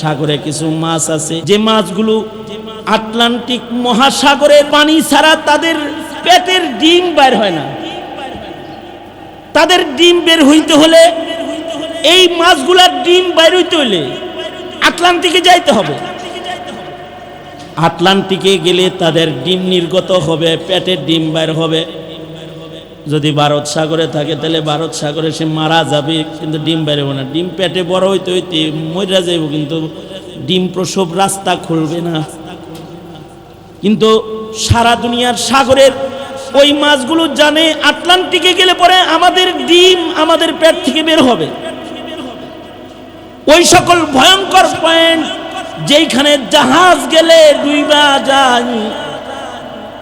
সাগরে কিছু মাছ আছে। যে মাছগুলো আটলান্টিক মহাসাগরের পানি ছাড়া তাদের পেটের ডিম বের হয় না। তাদের ডিম বের হইতে হলে এই মাছগুলার ডিম বাইর হইতে হলে আটলান্টিকে যাইতে হবে। আটলান্টিকে গেলে তাদের ডিম নির্গত হবে, পেটের ডিম বাইর হবে। যদি ভারত সাগরে থাকে, তাহলে ভারত সাগরে সে মারা যাবে, কিন্তু ডিম বাইরে হবে না। ডিম পেটে বড় হইতে হইতে মরা যাইব, কিন্তু ডিম প্রসব রাস্তা খুলবে না। কিন্তু সারা দুনিয়ার সাগরের ওই মাছগুলো জানে, আটলান্টিকে গেলে পরে আমাদের ডিম আমাদের পেট থেকে বের হবে। ওই সকল ভয়ঙ্কর পয়েন্ট যেইখানে জাহাজ গেলে ডুইবা যায়।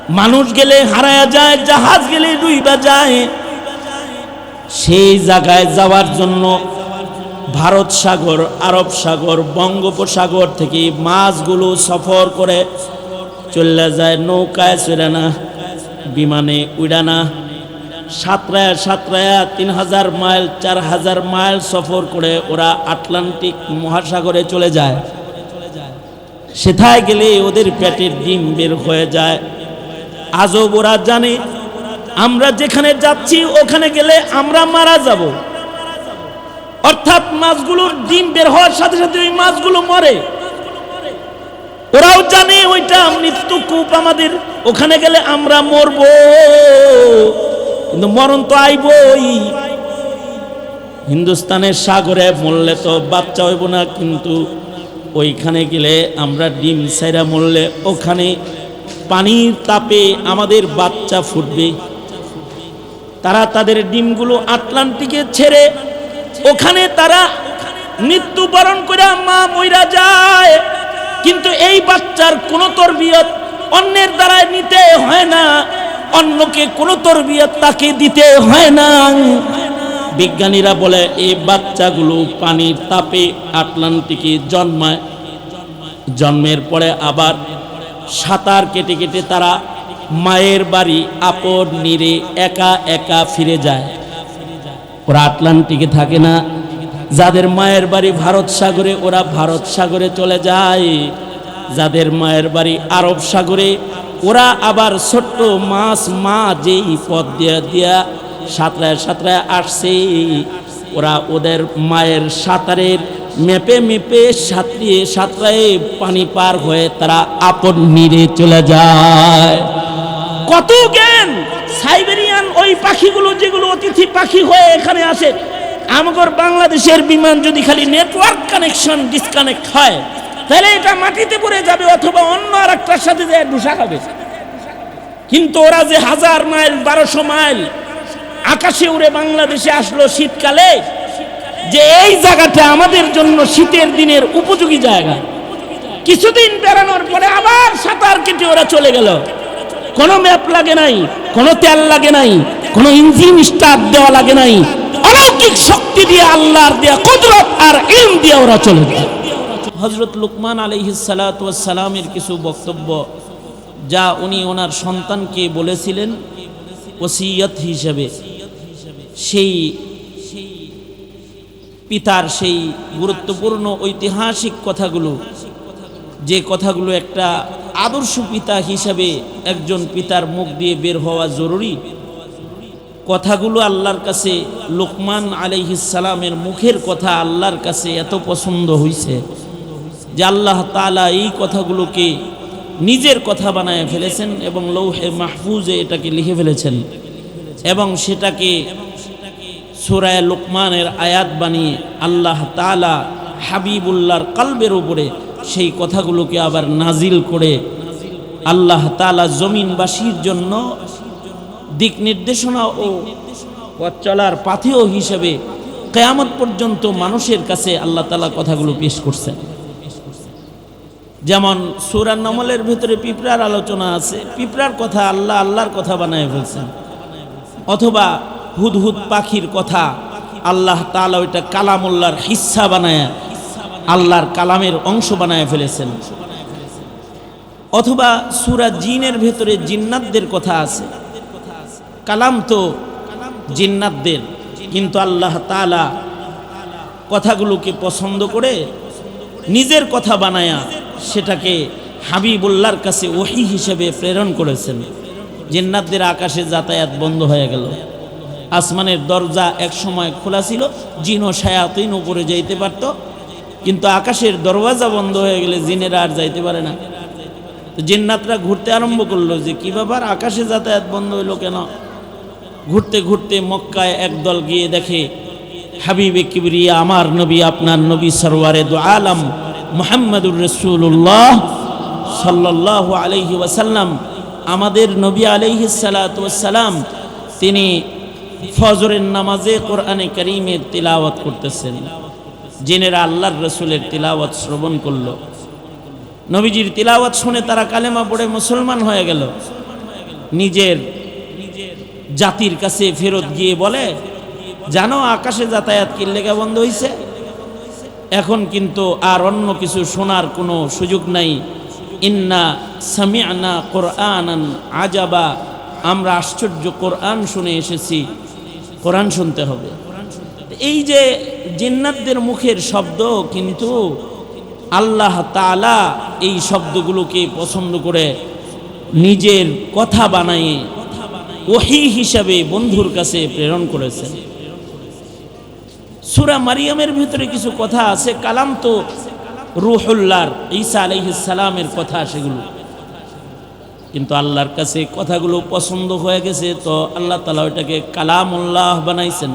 মানুষ গেলে হারায়া যায়, জাহাজ গেলে ডুইবা যায়। সেই জায়গায় যাওয়ার জন্য ভারত সাগর, আরব সাগর, বঙ্গোপসাগর থেকে মাছগুলো সফর করে চলে যায় নৌকায় চলে না বিমানে উড়ানা। সাতরায়া সাতরায়া তিন হাজার মাইল, চার হাজার মাইল সফর করে ওরা আটলান্টিক মহাসাগরে চলে যায়। সেথায় গেলে ওদের পেটের ডিম বের হয়ে যায়। আজব ওরা জানে, আমরা যেখানে যাচ্ছি, ওখানে গেলে আমরা মারা যাব। অর্থাৎ মাছগুলোর ডিম বের হওয়ার সাথে সাথে ওই মাছগুলো মরে। ওরাও জানে ওইটা মৃত্যু কূপ আমাদের, ওখানে গেলে আমরা মরব। কিন্তু মরণ তো আইবই। হিন্দুস্তানের সাগরে মরলে তো বাচ্চা হইব না, কিন্তু ওইখানে গেলে আমরা ডিম সাইরা মরলে ওখানে পানির তাপে আমাদের বাচ্চা ফুটবে। তারা তাদের ডিমগুলো আটলান্টিকে ছেড়ে ওখানে তারা মৃত্যুবরণ করে মা মইরা যায়। কিন্তু এই বাচ্চার কোনো তরবিয়ত অন্যের দ্বারায় নিতে হয় না, অন্যকে কোনো তরবিয়ত তাকে দিতে হয় না। বিজ্ঞানীরা বলে এই বাচ্চাগুলো পানির তাপে আটলান্টিকে জন্মায়। জন্মের পরে আবার সাঁতার কেটে কেটে তারা মায়ের বাড়ি আপন নিরে একা একা ফিরে যায়। ওরা আটলান্টিকে থাকে না। যাদের মায়ের বাড়ি ভারত সাগরে, ওরা ভারত সাগরে চলে যায়। যাদের মায়ের বাড়ি আরব সাগরে, ওরা আবার ছোট্ট মাছ মা যেই পথ দিয়া দিয়া সাঁতরায় সাঁতরায় আসছে। ওরা ওদের মায়ের সাঁতারের মেপে মেপে সাঁতরিয়ে সাঁতরায় পানি পার হয়ে তারা আপন নিরে চলে যায়। কত জ্ঞান! সাইবেরিয়ান ওই পাখিগুলো যেগুলো অতিথি পাখি হয়ে এখানে আসে, আমাগর বাংলাদেশের বিমান যদি খালি নেটওয়ার্ক কানেকশন ডিসকানেক্ট হয়, তাহলে এটা মাটিতে পড়ে যাবে অথবা অন্য আর একটার সাথে যে ডুসা খাবে কিন্তু ওরা যে হাজার মাইল, বারোশো মাইল আকাশে উড়ে বাংলাদেশে আসলো শীতকালে যে এই জায়গাটা আমাদের জন্য শীতের দিনের উপযোগী জায়গা। কিছুদিন বেড়ানোর পরে আবার সাঁতার কেটে ওরা চলে গেল। কোনো ম্যাপ লাগে নাই, কোনো তেল লাগে নাই, কোনো ইঞ্জিন স্টার্ট দেওয়া লাগে নাই। অলৌকিক শক্তি দিয়ে আল্লাহর দেয়া কুদরত আর ইলম দিয়ে ওরা চলে যায় হজরত লুকমান আলহিসালামের কিছু বক্তব্য, যা উনি ওনার সন্তানকে বলেছিলেন, ওসিয়ত হিসেবে। সেই পিতার সেই গুরুত্বপূর্ণ ঐতিহাসিক কথাগুলো, যে কথাগুলো একটা আদর্শ পিতা হিসাবে একজন পিতার মুখ দিয়ে বের হওয়া জরুরি, কথাগুলো আল্লাহর কাছে, লোকমান আলাইহিসালামের মুখের কথা আল্লাহর কাছে এত পছন্দ হইছে যে আল্লাহ তালা এই কথাগুলোকে নিজের কথা বানায় ফেলেছেন এবং লৌহে মাহফুজে এটাকে লিখে ফেলেছেন এবং সেটাকে সুরায় লোকমানের আয়াত বানিয়ে আল্লাহ তালা হাবিবুল্লাহর কালবের উপরে সেই কথাগুলোকে আবার নাজিল করে আল্লাহ তালা জমিনবাসীর জন্য দিক নির্দেশনা ও পথ চলার পাথেয় হিসেবে কেয়ামত পর্যন্ত মানুষের কাছে আল্লাহ তালা কথাগুলো পেশ করছেন। যেমন সুরান নমলের ভেতরে পিঁপড়ার আলোচনা আছে, পিঁপড়ার কথা আল্লাহ আল্লাহর কথা বানায় ফেলছেন। অথবা হুদহুদ পাখির কথা আল্লাহ তালা ওইটা কালামুল্লাহর হিস্সা বানায়, আল্লাহর কালামের অংশ বানায় ফেলেছেন। অথবা সুরা জিনের ভেতরে জিন্নাতদের কথা আছে। কালাম তো জিন্নাতদের, কিন্তু আল্লাহ তালা কথাগুলোকে পছন্দ করে নিজের কথা বানায়া সেটাকে হাবিবুল্লাহর কাছে ওহি হিসেবে প্রেরণ করেছেন। জিন্নাতদের আকাশে যাতায়াত বন্ধ হয়ে গেল। আসমানের দরজা এক সময় খোলা ছিল, জিন ও শায়াতিন উপরে যাইতে পারত। কিন্তু আকাশের দরওয়াজা বন্ধ হয়ে গেলে জিনেরা আর যাইতে পারে না। তো জিন্নাতরা ঘুরতে আরম্ভ করল যে, কী ব্যাপার? আকাশে যাতায়াত বন্ধ হইল কেন? ঘুরতে ঘুরতে মক্কায় একদল গিয়ে দেখে, হাবিবে কিবরিয়া, আমার নবী, আপনার নবী সরওয়ারে দু আলম মোহাম্মদুর রসুল্লাহ সাল্লাহ আলহি ওয়াসাল্লাম। আমাদের নবী আলহি তিনি ফজরের নামাজে কোরআনে করিমের তিলাওয়াত করতেছেন, জেনেরা আল্লাহর রসুলের তিলাওয়াত শ্রবণ করল। নবীজির তিলাওয়াত শুনে তারা কালেমা পড়ে মুসলমান হয়ে গেল। নিজের জাতির কাছে ফেরত গিয়ে বলে, জানো, আকাশে যাতায়াত কি লেগা বন্ধ হয়েছে এখন কিন্তু আর অন্য কিছু শোনার কোনো সুযোগ নাই। ইন্না সামিয়ানা কোরআন আজাবা। আমরা আশ্চর্য কোরআন শুনে এসেছি। কোরআন শুনতে হবে। এই যে জিন্নাতদের মুখের শব্দ, কিন্তু আল্লাহ তালা এই শব্দগুলোকে পছন্দ করে নিজের কথা বানায়ে, ওহি হিসাবে বন্ধুর কাছে প্রেরণ করেছেন। সুরা মারিয়ামের ভিতরে কিছু কথা আছে, কালাম তো রুহুল্লার ঈসা আলহিসালামের কথা সেগুলো। কিন্তু আল্লাহর কাছে কথাগুলো পছন্দ হয়ে গেছে, তো আল্লাহ তালা ওইটাকে কালামুল্লাহ বানাইছেন।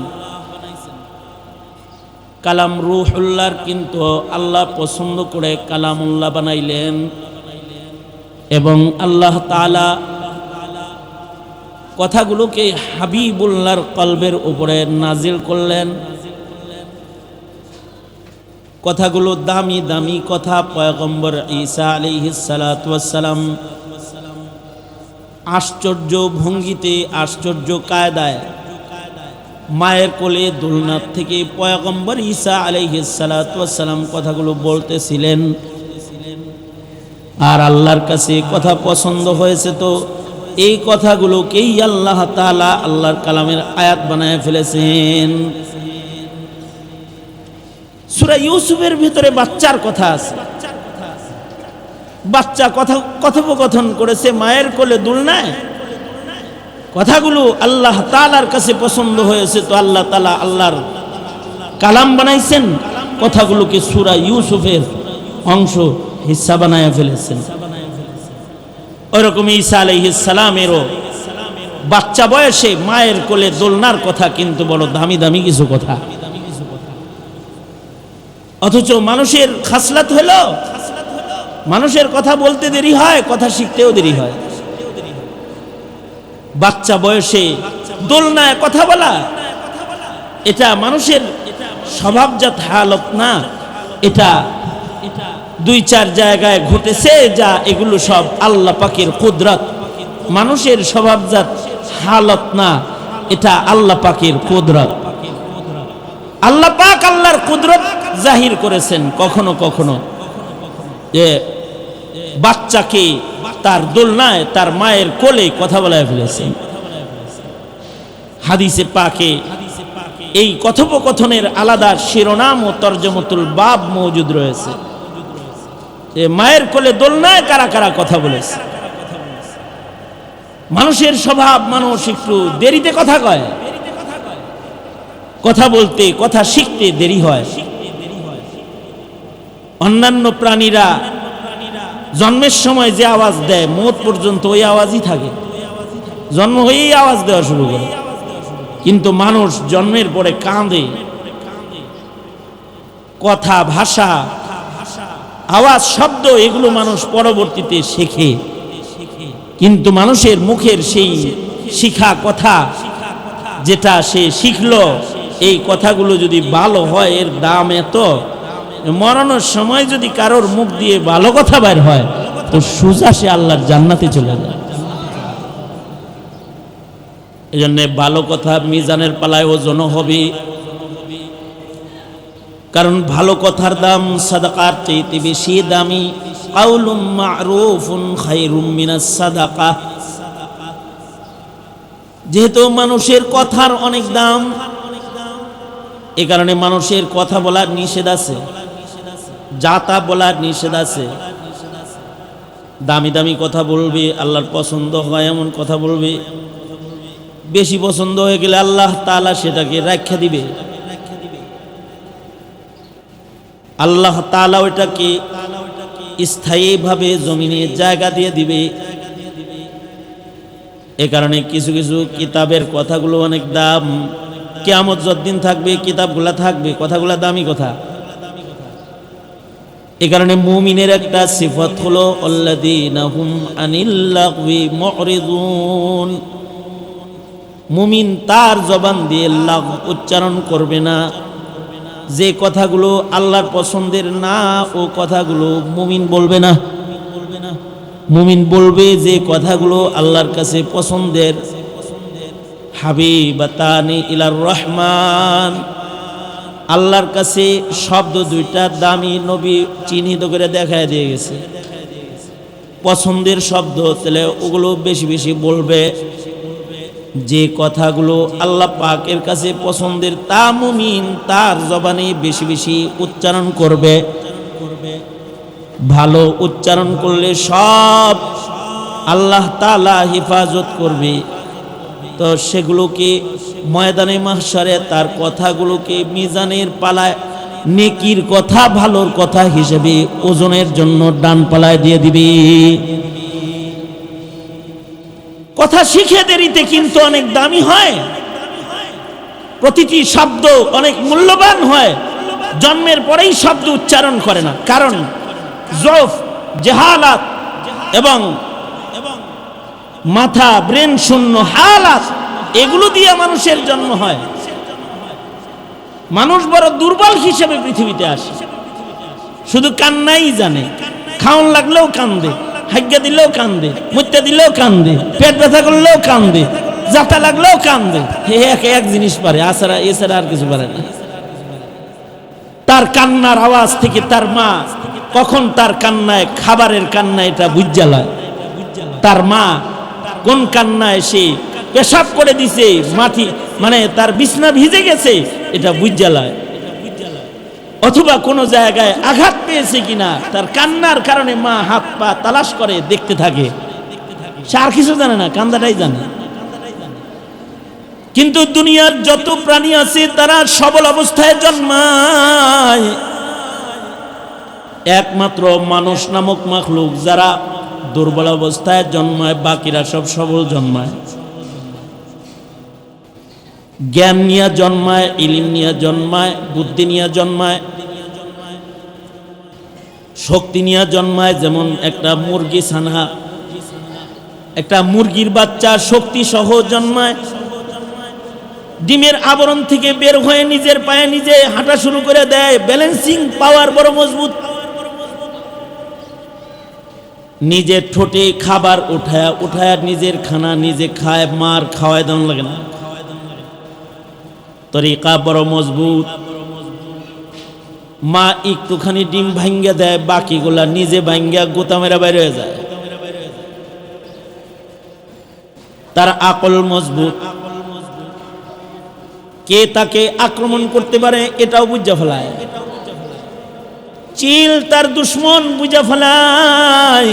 কালাম রুহুল্লাহর কিন্তু আল্লাহ পছন্দ করে কালামুল্লাহ বানাইলেন। এবং আল্লাহ তালা কথাগুলোকে হাবিবুল্লাহর কলবের উপরে নাজিল করলেন। কথাগুলো দামি দামি কথা, পয়গম্বর ঈসা আলিহিসালাম আশ্চর্য ভঙ্গিতে, আশ্চর্য কায়দায়। মায়ের কোলে দোলনাথ থেকে পয়গম্বর ঈসা আলিহিসালাম কথাগুলো বলতেছিলেন। আর আল্লাহর কাছে কথা পছন্দ হয়েছে তো, এই কথাগুলোকেই আল্লাহ তালা আল্লাহর কালামের আয়াত বানায় ফেলেছেন। সুরা ইউসুফের ভিতরে বাচ্চার কথা আছে। বাচ্চা কথা কথোপকথন করেছে, মায়ের কোলে দুলনায় কথাগুলো আল্লাহ তালার কাছে পছন্দ হয়েছে, তো আল্লাহ তালা আল্লাহর কালাম বানাইছেন। কথাগুলোকে সুরা ইউসুফের অংশ হিসা বানায় ফেলেছেন। ওইরকম ঈসা আলাইহিসালামেরও বাচ্চা বয়সে মায়ের কোলে দোলনার কথা, কিন্তু বড় দামি দামি কিছু কথা। অথচ মানুষের খাসলাত হলো মানুষের কথা বলতে দেরি হয়, কথা শিখতেও দেরি হয়। বাচ্চা বয়সে দোলনায় কথা বলা, এটা মানুষের স্বভাবজাত হালত না। এটা দুই চার জায়গায় ঘটেছে যা এগুলো সব আল্লাহ পাকের কুদরত। মানুষের স্বভাবজাত হালত না, এটা আল্লাহ পাকের কুদরত। আল্লাহ পাক আল্লাহর কুদরত জাহির করেছেন কখনো কখনো। যে বাচ্চাকে তার দোলনায়, তার মায়ের কোলে কথা বলায় ফেলেছে। হাদিসে পাকে এই কথোপকথনের আলাদা শিরোনাম ও তর্জমতুল বাব মজুদ রয়েছে। মায়ের কোলে দোলনায় কারা কারা কথা বলেছে? মানুষের স্বভাব, মানুষ একটু দেরিতে কথা কয়। কথা বলতে, কথা শিখতে দেরি হয়। অন্যান্য প্রাণীরা জন্মের সময় যে আওয়াজ দেয়, মত পর্যন্ত ওই আওয়াজই থাকে। জন্ম হয়েই আওয়াজ দেওয়া শুরু করে। কিন্তু মানুষ জন্মের পরে কাঁদে। কথা, ভাষা, আওয়াজ, শব্দ, এগুলো মানুষ পরবর্তীতে শেখে। কিন্তু মানুষের মুখের সেই শিখা কথা যেটা সে শিখলো, এই কথাগুলো যদি ভালো হয়, এর দাম এত। মরানোর সময় যদি কারোর মুখ দিয়ে ভালো কথা বের হয়, তো সোজা সে আল্লাহর জান্নাতে চলে যায়। এই জন্যে ভালো কথা মিজানের পালায় ওজন হবে। কারণ ভালো কথার দাম সাদাকার চাইতে বেশি দামি। যেহেতু মানুষের কথার অনেক দাম, এ কারণে মানুষের কথা বলার নিষেধ আছে। যা তা বলার নিষেধ আছে। দামি দামি কথা বলবে, আল্লাহর পছন্দ হয় এমন কথা বলবে। বেশি পছন্দ হয়ে গেলে আল্লাহ তাআলা সেটাকে রাখা দিবে। আল্লাহ তাআলা ওইটাকে স্থায়ীভাবে জমিনে জায়গা দিয়ে দিবে। এ কারণে কিছু কিছু কিতাবের কথাগুলো অনেক দাম। কেয়ামত যতদিন থাকবে, কিতাবগুলা থাকবে, কথাগুলা দামি কথা। এ কারণে মুমিনের একটা সিফত হলো মুমিন তার জবান দিয়ে লাগ উচ্চারণ করবে না। যে কথাগুলো আল্লাহর পছন্দের না, ও কথাগুলো মুমিন বলবে না। মুমিন বলবে যে কথাগুলো আল্লাহর কাছে পছন্দের। হাবিবাতানি ইলার রহমান। আল্লাহর কাছে শব্দ দুইটা দামি নবী চিহ্নিত করে দেখায় দিয়ে গেছে। পছন্দের শব্দ তাহলে ওগুলো বেশি বেশি বলবে। যে কথাগুলো আল্লাহ পাকের কাছে পছন্দের তা মুমিন তার জবানে বেশি বেশি উচ্চারণ করবে। ভালো উচ্চারণ করলে সব আল্লাহ তালা হেফাজত করবে। তো সেগুলোকে ময়দানে মাহসারে তার কথাগুলোকে মিজানের পালায় নেকির কথা, ভালোর কথা হিসেবে ওজনের জন্য ডান পালায় দিয়ে দিবে। কথা শিখে দেরিতে কিন্তু অনেক দামি হয়। প্রতিটি শব্দ অনেক মূল্যবান হয়। জন্মের পরেই শব্দ উচ্চারণ করে না। কারণ জফ, জেহালাত এবং মাথা, ব্রেন, শূন্য, হালাত, এগুলো দিয়ে মানুষের জন্ম হয়। মানুষ বড় দুর্বল হিসেবে পৃথিবীতে আসে। শুধু কান্নাই জানে। খাওন লাগলেও কান্দে হাজ্ঞা দিলেও কান্দে মুত্যা দিলেও কান্দে, পেট ব্যথা করলেও কান্দে, যাতা লাগলেও কান্দে। এক এক জিনিস পারে, আছাড়া, এছাড়া আর কিছু পারে না। তার কান্নার আওয়াজ থেকে তার মা কখন তার কান্নায়, খাবারের কান্না এটা বুঝালয় তার মা কোন কান্না এসে পেশাব করে দিছে, মাটি মানে তার বিছনা ভিজে গেছে, এটা বুঝালয় অথবা কোনো জায়গায় আঘাত পেয়েছে কিনা, তার কান্নার কারণে মা হাত পা তালাশ করে, দেখতে থাকে। আর কিছু জানে না কান্দাটাই জানে। কিন্তু দুনিয়ার যত প্রাণী আছে, তারা সবল অবস্থায় জন্মায়। একমাত্র মানুষ নামক মাখলুক যারা দুর্বল অবস্থায় জন্মায়, বাকিরা সব সবল জন্মায়। জ্ঞান নিয়ে জন্মায়, ইলিম নিয়ে জন্মায়, বুদ্ধি নিয়ে জন্মায়, শক্তি নিয়ে জন্মায়, যেমন একটা মুরগি ছানা। একটা মুরগির বাচ্চা শক্তি সহ জন্মায়। ডিমের আবরণ থেকে বের হয়ে নিজের পায়ে নিজে হাঁটা শুরু করে দেয়। ব্যালেন্সিং পাওয়ার বড় মজবুত। নিজের ঠোঁটে খাবার উঠায় উঠায় নিজের খানা নিজে খায়, মার খাওয়ায় দাম লাগে না। তরিকা বড় মজবুত। মা একটুখানি ডিম ভাঙ্গা দেয়, বাকিগুলা নিজে ভাঙ্গা গোতা মেরা বাইরে যায়। তার আকল মজবুত। কে তাকে আক্রমণ করতে পারে, এটাও বুঝা ফেলায়। চিল তার দুশ্মন বুঝা ফেলায়।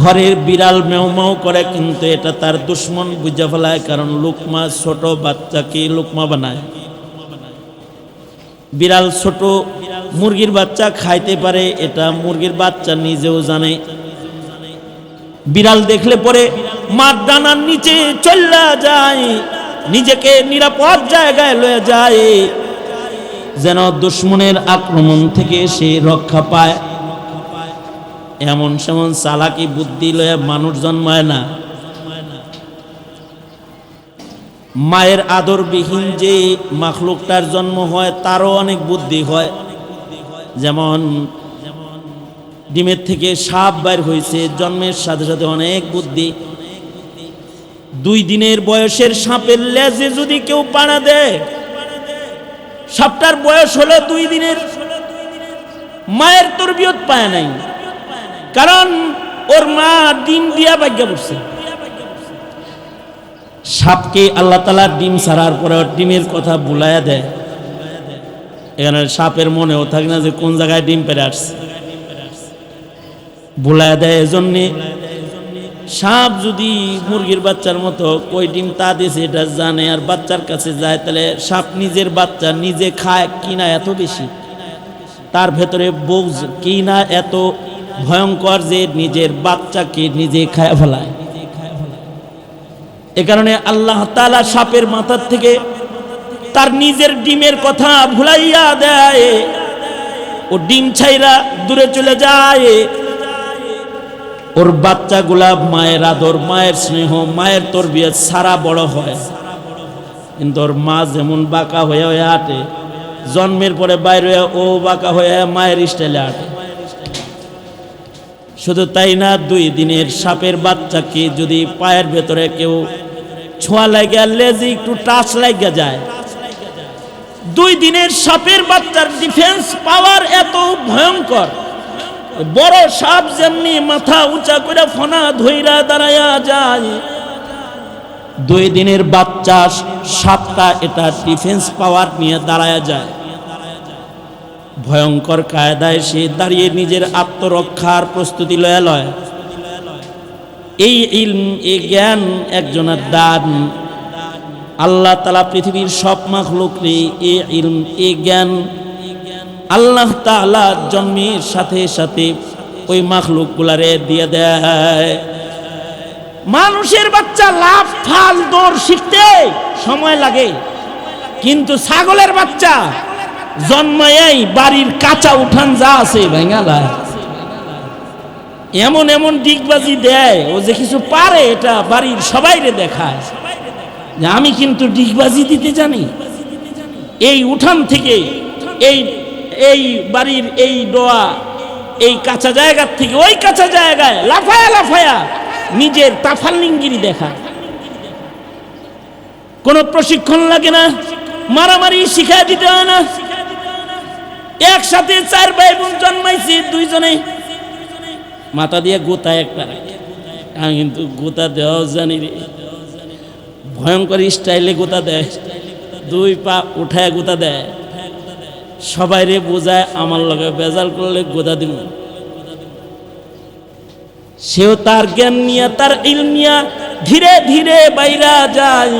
ঘরের বিড়াল মেও মেও করে, কিন্তু এটা তার দুশ্মন বুঝা ফেলায়, কারণ লুকমা ছোট বাচ্চাকে লুকমা বানায়? বিড়াল ছোট, মুরগির বাচ্চা খাইতে পারে, এটা মুরগির বাচ্চা নিজেও জানে। বিড়াল দেখলে পরে মার ডানার নিচে চল্লা যায়, নিজেকে নিরাপদ জায়গায় লয়ে যায়। যেন দুশ্মনের আক্রমণ থেকে সে রক্ষা পায়। এমন সেমন চালাকি বুদ্ধি লয়ে মানুষ জন্মায় না। মায়ের আদরবিহীন যে মাখলুকটার জন্ম হয়, তারও অনেক বুদ্ধি হয়। যেমন ডিমের থেকে সাপ বাইর হয়েছে, জন্মের সাথে সাথে অনেক বুদ্ধি। দুই দিনের বয়সের সাপের লেজে যদি কেউ পাড়া দেয় সাপটার বয়স হলো দুই দিনের। মায়ের তরবিয়ত পায় নাই। কারণ ওর মা ডিম দিয়া ভাগ্যা পড়ছে। সাপকে আল্লাহ তালা ডিম ছাড়ার পরে ডিমের কথা বুলাইয়া দেয়। এখানে সাপের মনেও থাকে না যে কোন জায়গায় ডিম পেরে আসছে। ভুলায় দেয় এজন্যে সাপ যদি মুরগির বাচ্চার মতো কই ডিম তা দিয়েছে এটা জানে, আর বাচ্চার কাছে যায়, তাহলে সাপ নিজের বাচ্চা নিজে খায় কিনা এত বেশি? তার ভেতরে বউজ কিনা এত ভয়ঙ্কর যে নিজের বাচ্চাকে নিজে খায় ফেলায়। এ কারণে আল্লাহ তালা সাপের মাথার থেকে তার নিজের ডিমের কথা ভুলাইয়া দেয়। ও ডিম ছাইরা দূরে চলে যায়। ওর বাচ্চাগুলা মায়ের আদর, মায়ের স্নেহ, মায়ের তরবিয়ত সারা বড় হয়। কিন্তু ওর মা যেমন বাঁকা হয়ে হয়ে আটে জন্মের পরে বাইরে ও বাঁকা হয়ে মায়ের স্টাইলে আটে শুধু তাই না, দুই দিনের সাপের বাচ্চাকে যদি পায়ের ভেতরে কেউ ছোঁয়া লাগে লেজি, একটু টাচ লাগিয়া যায়। দুই দিনের সাপের বাচ্চার ডিফেন্স পাওয়ার এত ভয়ঙ্কর। বড় সাপ যেমনি মাথা উঁচা করে ফনা ধইরা দাঁড়ায়া যায়। দুই দিনের বাচ্চা সাপটা এটা ডিফেন্স পাওয়ার নিয়ে দাঁড়ায়া যায়। ভয়ঙ্কর কায়দায় সে দাঁড়িয়ে নিজের আত্মরক্ষার প্রস্তুতি লয়া লয়। এই ইলম, এই জ্ঞান একজনের দান। আল্লাহ তালা পৃথিবীর সব মাখলুকরে এ ইলম এ জ্ঞান আল্লাহ তালা জন্মের সাথে সাথে ওই মাখলুকগুলারে দিয়ে দেয়। মানুষের বাচ্চা লাভ ফাল, দৌড় শিখতে সময় লাগে। কিন্তু ছাগলের বাচ্চা জন্মায় বাড়ির কাঁচা উঠান যা আছে ভেঙালায় এমন এমন ডিগবাজি দেয়, ও যে কিছু পারে এটা বাড়ির সবাইরে দেখায়। যে আমি কিন্তু ডিগবাজি দিতে জানি। এই উঠান থেকে এই এই বাড়ির এই ডোয়া, এই কাঁচা জায়গার থেকে ওই কাঁচা জায়গায় লাফায়া লাফায়া নিজের তাফাল্লিঙ্গিরি দেখা। কোনো প্রশিক্ষণ লাগে না, মারামারি শিখাই দিতে হয় না। একসাথে চার ভাই বোন জন্মাইছি দুইজনে। মাথা দিয়ে গোতা একটা আমি কিন্তু গোতা দেওয়াও জানি রে। ভয়ঙ্কর স্টাইলে গোতা দেয়। দুই পা উঠায় গোতা দেয়। সবাই রে বোঝায়, আমার লগে বেজাল করলে গোদা দিব সেও তার জ্ঞান নিয়ে, তার ইল নিয়ে ধীরে ধীরে বাইরা যায়।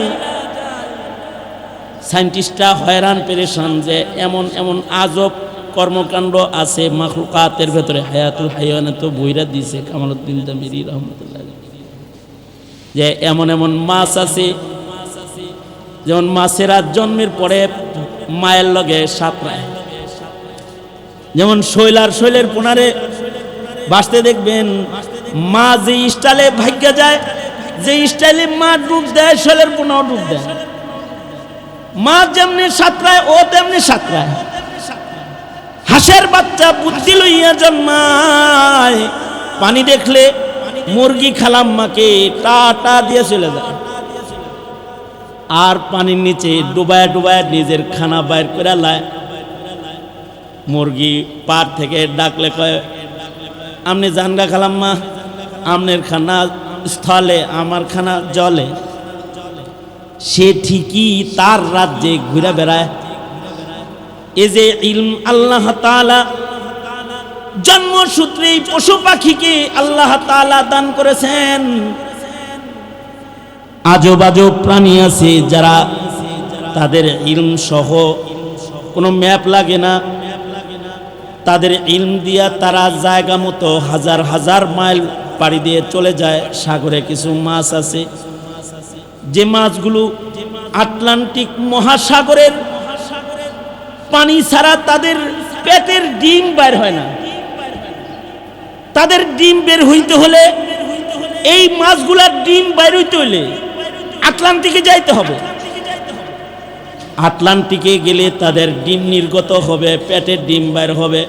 সায়েন্টিস্টরা হয়রান, পেরেশান যে এমন এমন আজব কর্মকাণ্ড আছে মাখলুকাতের ভেতরে। হায়াতুল হাইয়ানে তো বইরা দিছে, কামালউদ্দিন দামিরি রহমতুল্লাহ যে এমন এমন মাছ আছে, যেমন মাছেরা জন্মের পরে মায়ের লগে সাপ সাঁতরায়। যেমন শৈলার শৈলের পোনারে বাঁচতে দেখবেন, মা যে স্টাইলে ভাগ্য যায়, যে স্টাইলে মা ডুব দেয়, শৈলের পোনাও ডুব দেয়। মা যেমনি সাঁতরায়, ও তেমনি সাঁতরায়। হাঁসের বাচ্চা বুদ্ধি লইয়া জন্মায়, পানি দেখলে মুরগি খালাম মাকে, টা টা দিয়ে চলে যায়। আর পানির নিচে ডুবায় ডুবায় নিজের খানা বাইর করে লায়। মুরগি পার থেকে ডাকলে কয় আপনি জানগা খালাম মা আমনের খানা স্থলে, আমার খানা জলে। সে ঠিকই তার রাজ্যে ঘুরে বেড়ায়। এ যে ইলম আল্লাহ জন্মসূত্রে পশু পাখিকে আল্লাহ দান করেছেন। আজব আজব প্রাণী আছে যারা তাদের ইলম সহ কোনো ম্যাপ লাগে না। তাদের ইলম দিয়া তারা জায়গা মতো হাজার হাজার মাইল পাড়ি দিয়ে চলে যায় সাগরে কিছু মাছ আছে। যে মাছগুলো আটলান্টিক মহাসাগরের পানি ছাড়া তাদের পেটের ডিম বের হয় না। তাদের ডিম বের হইতে হলে এই মাছগুলার ডিম বের হইতে হলে আটলান্টিকে যাইতে হবে। আটলান্টিকে গেলে তাদের ডিম নির্গত হবে, পেটের ডিম বের হবে।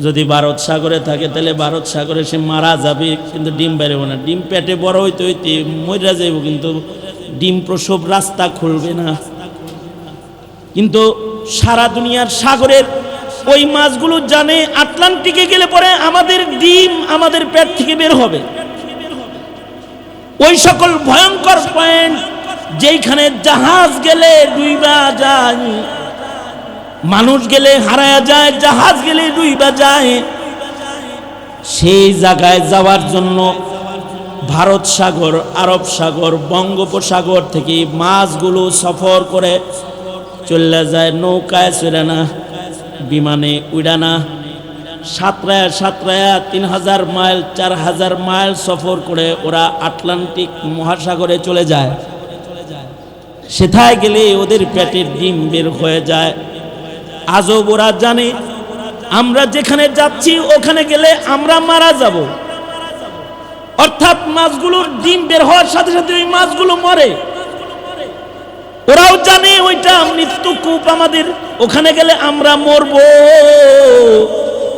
যদি ভারত সাগরে থাকে, তাহলে ভারত সাগরে সে মারা যাবে, কিন্তু ডিম বেরোবে না। ডিম পেটে বড় হইতে হইতে মরা যাইব, কিন্তু ডিম প্রসব রাস্তা খুলবে না। কিন্তু সারা দুনিয়ার সাগরের ওই মাছগুলো জানে আটলান্টিকে গেলে পরে আমাদের ডিম আমাদের পেট থেকে বের হবে। ওই সকল ভয়ঙ্কর পয়েন্ট যেইখানে জাহাজ গেলে ডুইবা যায়, মানুষ গেলে হারায়া যায়, জাহাজ গেলে ডুইবা যায়, সেই জায়গায় যাওয়ার জন্য ভারত সাগর, আরব সাগর, বঙ্গোপসাগর থেকে মাছগুলো সফর করে চলে যায় নৌকায় চলে না বিমানে উড়া না সাতরায়া সাতরায়া তিন হাজার মাইল, চার হাজার মাইল সফর করে ওরা আটলান্টিক মহাসাগরে চলে যায়। সেথায় গেলে ওদের পেটের ডিম বের হয়ে যায়। আজও ওরা জানে, আমরা যেখানে যাচ্ছি, ওখানে গেলে আমরা মারা যাব। অর্থাৎ মাছগুলোর ডিম বের হওয়ার সাথে সাথে ওই মাছগুলো মরে। ওরাও জানে ওইটা মৃত্যু কূপ আমাদের, ওখানে গেলে আমরা মরব।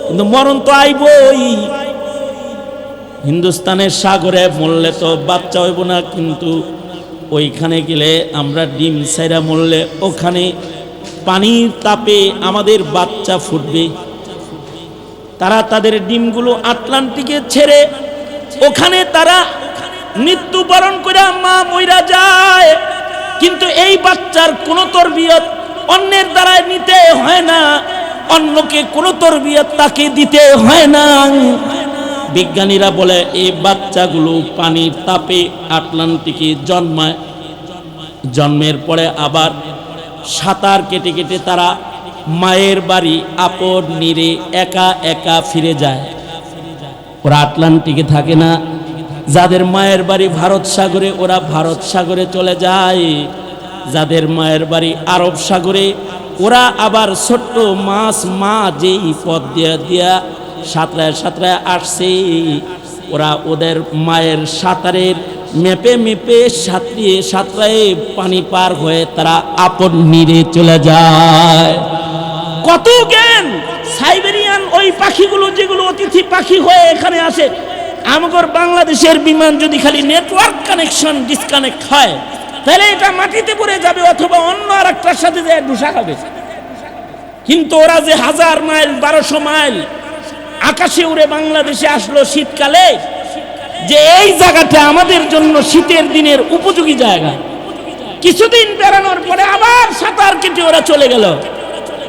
কিন্তু মরণ তো আইবই। হিন্দুস্তানের সাগরে মরলে তো বাচ্চা হইব না কিন্তু ওইখানে গেলে আমরা ডিম সাইরা মরলে ওখানে পানির তাপে আমাদের বাচ্চা ফুটবে। তারা তাদের ডিমগুলো আটলান্টিকে ছেড়ে ওখানে তারা মৃত্যুবরণ করে মা মইরা যায়। কিন্তু এই বাচ্চার কোনো তরবিয়ত অন্যের দ্বারায় নিতে হয় না, অন্যকে কোনো তরবিয়ত তাকে দিতে হয় না। বিজ্ঞানীরা বলে এই বাচ্চাগুলো পানির তাপে আটলান্টিকে জন্মায়। জন্মের পরে আবার সাঁতার কেটে কেটে তারা মায়ের বাড়ি আপন নিরে একা একা ফিরে যায়। ওরা আটলান্টিকে থাকে না। যাদের মায়ের বাড়ি ভারত সাগরে, ওরা ভারত সাগরে চলে যায়। যাদের মায়ের বাড়ি আরব সাগরে, ওরা আবার ছোট্ট মাছ মা যেই পথ দিয়া দিয়া সাঁতরায় সাঁতরায় আসছে। ওরা ওদের মায়ের সাঁতারের মেপে মেপে সাঁতরিয়ে সাঁতরায় পানি পার হয়ে তারা আপন নিরে চলে যায়। কত জ্ঞান! সাইবেরিয়ান ওই পাখিগুলো যেগুলো অতিথি পাখি হয়ে এখানে আসে। আমগর বাংলাদেশের বিমান যদি খালি নেটওয়ার্ক কানেকশন ডিসকানেক্ট হয়, তাহলে এটা মাটিতে পড়ে যাবে অথবা অন্য আর একটার সাথে যায় ডুসা খাবে। কিন্তু ওরা যে হাজার মাইল, বারোশো মাইল আকাশে উড়ে বাংলাদেশে আসলো শীতকালে, যে এই জায়গাটা আমাদের জন্য শীতের দিনের উপযোগী জায়গা। কিছুদিন বেড়ানোর পরে আবার সাঁতার কেটে ওরা চলে গেল।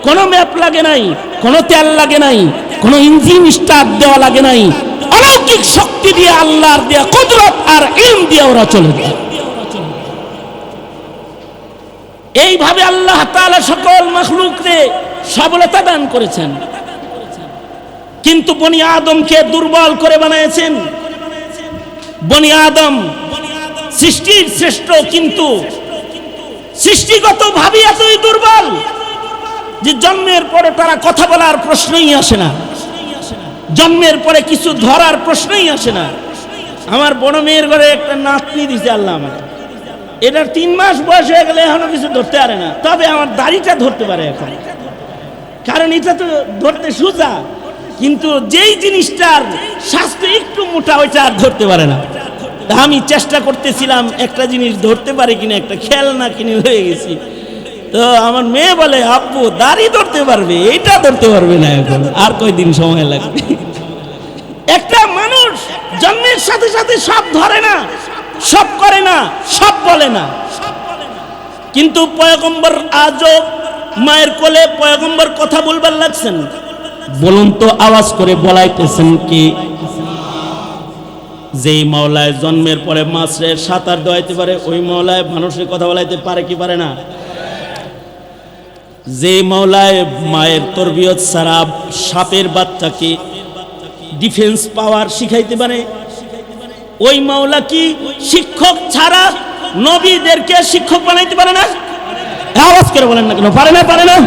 কোনো ম্যাপ লাগে নাই, কোনো তেল লাগে নাই, কোনো ইঞ্জিন স্টার্ট দেওয়া লাগে নাই। অলৌকিক শক্তি দিয়ে আল্লাহর দেয়া কুদরত আর ইলম দিয়ে ওরা চলে যায় এইভাবে আল্লাহ তাআলা সকল মখলুককে সবলতা দান করেছেন। কিন্তু বনি আদমকে দুর্বল করে বানিয়েছেন। বনি আদম সৃষ্টির শ্রেষ্ঠ কিন্তু সৃষ্টিগত ভাবে এতই দুর্বল যে জন্মের পরে তারা কথা বলার প্রশ্নই আসে না। জন্মের পরে কিছু ধরার প্রশ্নই আসে না। আমার বড় মেয়ের ঘরে একটা নাতনি দিছে আল্লাহ আমার এটার তিন মাস বয়স হয়ে গেলে এখনও কিছু ধরতে পারে না। তবে আমার দাড়িটা ধরতে পারে এখন। কারণ এটা তো ধরতে সোজা। কিন্তু যেই জিনিসটার স্বাস্থ্য একটু মোটা ওইটা আর ধরতে পারে না। আমি চেষ্টা করতেছিলাম একটা জিনিস ধরতে পারে কিনা, একটা খেলনা কিনে হয়ে গেছি। তো আমার মেয়ে বলে, আব্বু, দাড়ি ধরতে পারবে, এটা ধরতে পারবে না এখন, আর কয়দিন সময় লাগবে? একটা মানুষ জন্মের সাথে সাথে সব ধরে না, সব করে না, সব বলে না। কিন্তু পয়গম্বর আজও মায়ের কোলে পয়গম্বর কথা বলবার লাগছেন। বলুন তো আওয়াজ করে বলাইতেছেন কি? যেই মাওলায় জন্মের পরে মাছের সাঁতার দেওয়াইতে পারে, ওই মাওলায় মানুষের কথা বলাইতে পারে কি পারে না? যে মাওলায় মায়ের তরবিয়ত ছাড়া সাপের বাচ্চাকে ডিফেন্স পাওয়ার শিখাইতে পারে? ওই মাওলা কি শিক্ষক ছাড়া নবীদেরকে শিক্ষক বানাইতে পারে না? আওয়াজ করে বলেন না কেন? পারে না পারে না?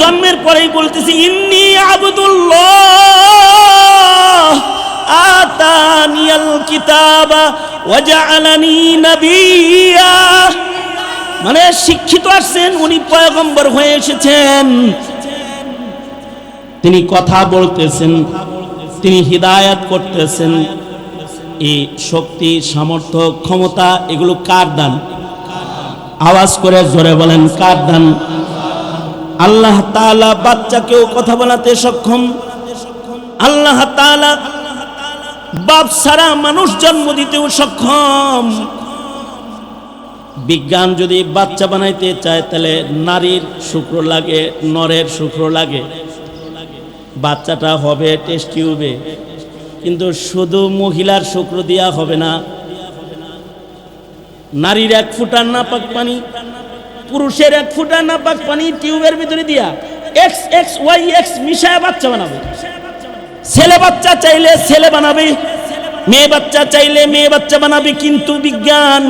জন্মের পরেই বলতেছি, ইন্নি আবদুল্লাহ, আতানিয়াল কিতাবা মানে শিক্ষিত আসছেন, উনি পয়গম্বর হয়ে এসেছেন। তিনি কথা বলতেছেন, তিনি হিদায়াত করতেছেন। এই শক্তি, সামর্থ্য, ক্ষমতা, এগুলো কার দান? আওয়াজ করে জোরে বলেন, কার দান? আল্লাহ তাআলা বাচ্চাকেও কথা বলাতে সক্ষম। আল্লাহ তাআলা বাপ ছাড়া মানুষ জন্ম দিতেও সক্ষম। বিজ্ঞান যদি বাচ্চা বানাইতে চায়, তাহলে নারীর শুক্র লাগে, নরের শুক্র লাগে। বাচ্চাটা হবে, টেস্ট টিউবে কিন্তু শুধু মহিলার শুক্র দেওয়া হবে না। নারীর এক ফুটার নাপাক পানি পুরুষের এক ফুটার নাপাক পানি টিউবের ভিতরে দিয়া এক্স এক্স, ওয়াই, এক্স মিশায় বাচ্চা বানাবে। ছেলে বাচ্চা চাইলে ছেলে বানাবে, মেয়ে বাচ্চা চাইলে মেয়ে বাচ্চা বানাবে, কিন্তু বিজ্ঞান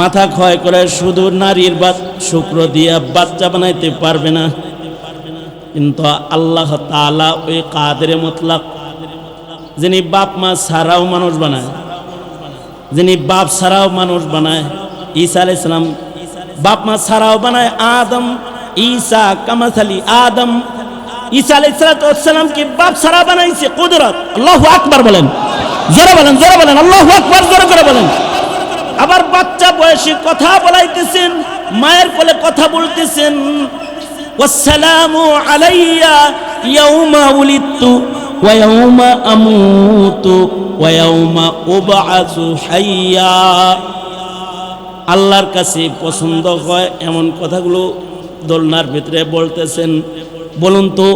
মাথা ক্ষয় করে শুধু নারীর বা শুক্র দিয়া বাচ্চা বানাইতে পারবে না। কিন্তু আল্লাহ তালা ওই কাদের মতলাক, যিনি বাপ মা ছাড়াও মানুষ বানায়, যিনি বাপ ছাড়াও মানুষ বানায়, ঈসা আলাইহিস সালাম বাপ মা ছাড়াও বানায় আদম, ঈসা, কামাসালি, আদম। ঈসা সালাম কি বাপ ছাড়া বানাইছে? কুদরত। আল্লাহু আকবার বলেন। জোরে বলেন জোরে বলেন, আল্লাহু আকবার, জোরে করে বলেন। আবার বাচ্চা বয়সে কথা বলাইতেছেন, মায়ের কোলে কথা বলতেছেন, ওয়াসসালামু আলাইয়া ইয়াউমা উলিদতু ওয়া ইয়াউমা আমুতু ওয়া ইয়াউমা উবআসু হাইয়া। আল্লাহর কাছে পছন্দ হয় এমন কথাগুলো দোলনার ভিতরে বলতেছেন। বলুন তো,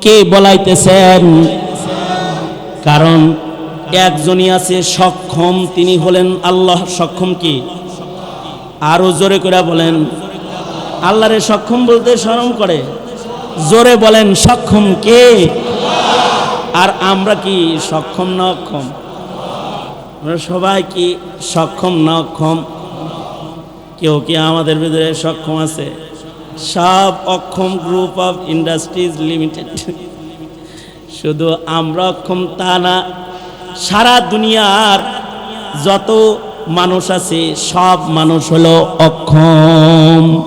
কে বলাইতেছেন? কারণ একজনই আছে সক্ষম, তিনি হলেন আল্লাহ। সক্ষম কি? আরও জোরে করে বলেন। আল্লাহরে সক্ষম বলতে শরম করে। জোরে বলেন, সক্ষম কে? আর আমরা কি সক্ষম না অক্ষম? আমরা সবাই কি সক্ষম না অক্ষম? কেউ কি আমাদের ভিতরে সক্ষম আছে? সব অক্ষম গ্রুপ অফ ইন্ডাস্ট্রিজ লিমিটেড। শুধু আমরা অক্ষম তা না, সারা দুনিয়ার যত মানুষ আছে, সব মানুষ হলো অক্ষম।